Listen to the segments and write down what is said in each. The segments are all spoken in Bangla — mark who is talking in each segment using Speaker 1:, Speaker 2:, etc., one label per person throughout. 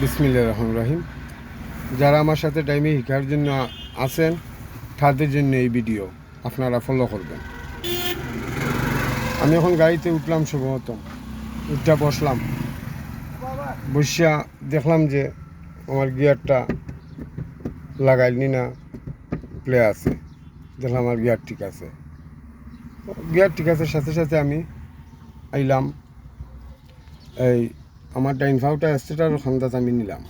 Speaker 1: বিসমিল্লা রহমান রাহিম। যারা আমার সাথে টাইমে শিখার জন্য আছেন, তাদের জন্য এই ভিডিও আপনারা ফলো করবেন। আমি এখন গাড়িতে উঠলাম সম্ভবত। উঠটা বসলাম। বসিয়া দেখলাম যে আমার গিয়ারটা লাগাইনি না প্লে আছে। দেখলাম আমার গিয়ার ঠিক আছে। গিয়ার ঠিক আছে সাথে সাথে আমি আইলাম এই আমার ডাইন ফাউটা স্টেটার খান্দাত আমি নিলাম।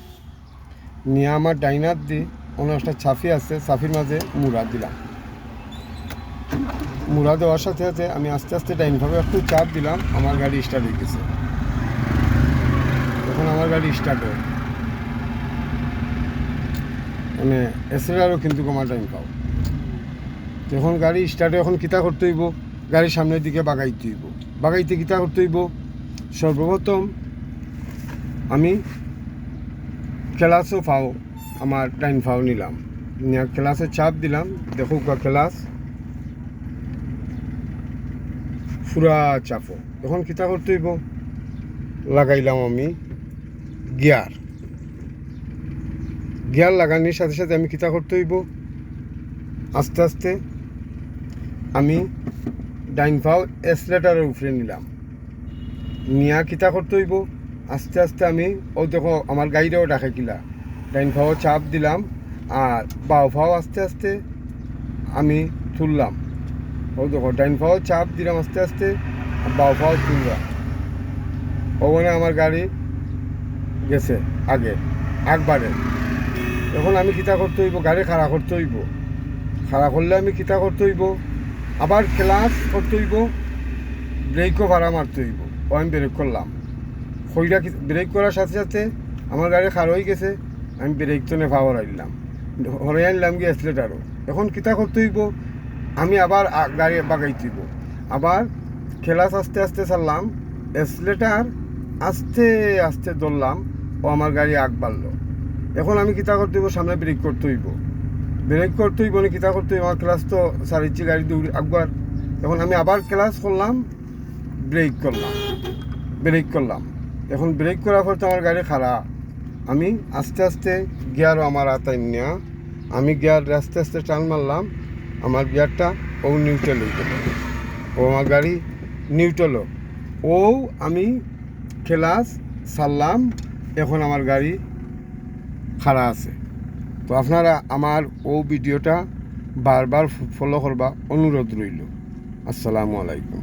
Speaker 1: নিয়ে আমার ডাইনার দি অন্য একটা ছাফি আছে ছাফির মাঝে মুড়া দিলাম। মুড়া দেওয়ার সাথে সাথে আমি আস্তে আস্তে ডাইন ভাবে একটু চাপ দিলাম, আমার গাড়ি স্টার্ট হয়ে গেছে। তখন আমার গাড়ি স্টার্ট হয়। মানে এসেরারও কিন্তু আমার টাইম পাও যখন গাড়ি স্টার্টে এখন কিতা করতে হইব? গাড়ির সামনের দিকে বাগাইতে হইব। বাগাইতে কিতা করতে হইব? সর্বপ্রথম আমি ক্লাসও ফাও, আমার টাইম ফাও নিলাম। ক্লাসে চাপ দিলাম, দেখো ক্লাস ফুরা চাপো। তখন কিতা করতে হইব? লাগাইলাম আমি গিয়ার গিয়ার লাগানোর সাথে সাথে আমি কিতা করতে হইব? আস্তে আস্তে আমি ডাইন ফাও এসলেটারের উপরে নিলাম। নিয়া কিতা করতে হইব? আস্তে আস্তে আমি, ও দেখো আমার গাড়িটাও ডাকে কিলা। ডাইন ফাও চাপ দিলাম, আর বাও ফাও আস্তে আস্তে আমি তুললাম। ও দেখো ডাইন ফাও চাপ দিলাম আস্তে আস্তে বাও ফাও তুললাম। ওখানে আমার গাড়ি গেছে আগে একবারে এখন আমি কিতা করতে হইব? গাড়ি খাড়া করতে হইব। খাড়া করলে আমি কিতা করতে হইব? আবার ক্লাস করতে হইব? ব্রেকও ভাড়া মারতে হইব। ও আমি ব্রেক করলাম। খইটা ব্রেক করার সাথে সাথে আমার গাড়ি খাড়া হয়ে গেছে, আমি ব্রেক তো নেফা হরাইলাম হরাই আনলাম গিয়ে অ্যাসলেটারও এখন কিতা করতে হইব? আমি আবার গাড়ি বাগাইতে হইব। আবার খেলাস আস্তে আস্তে ছাড়লাম অ্যাসলেটার আস্তে আস্তে ধরলাম, ও আমার গাড়ি আগ বাড়লো। এখন আমি কিতা করতে হইব? সামনে ব্রেক করতে হইব। ব্রেক করতে হইব না কিতা করতে হইব? আমার ক্লাস তো সারিচ্ছি গাড়ি দৌড়ি আগবার এখন আমি আবার ক্লাস করলাম ব্রেক করলাম। ব্রেক করলাম। এখন ব্রেক করার পর তো আমার গাড়ি খারাপ। আমি আস্তে আস্তে গিয়ারও আমার আতাই নেওয়া আমি গিয়ার আস্তে আস্তে টান মারলাম, আমার গিয়ারটা ও নিউট্রাল হয়ে গেল। ও আমার গাড়ি নিউট্রাল ও আমি খেলাস সারলাম এখন আমার গাড়ি খাড়া আছে। তো আপনারা আমার ও ভিডিওটা বারবার ফলো করবা, অনুরোধ রইল। আসসালামু আলাইকুম।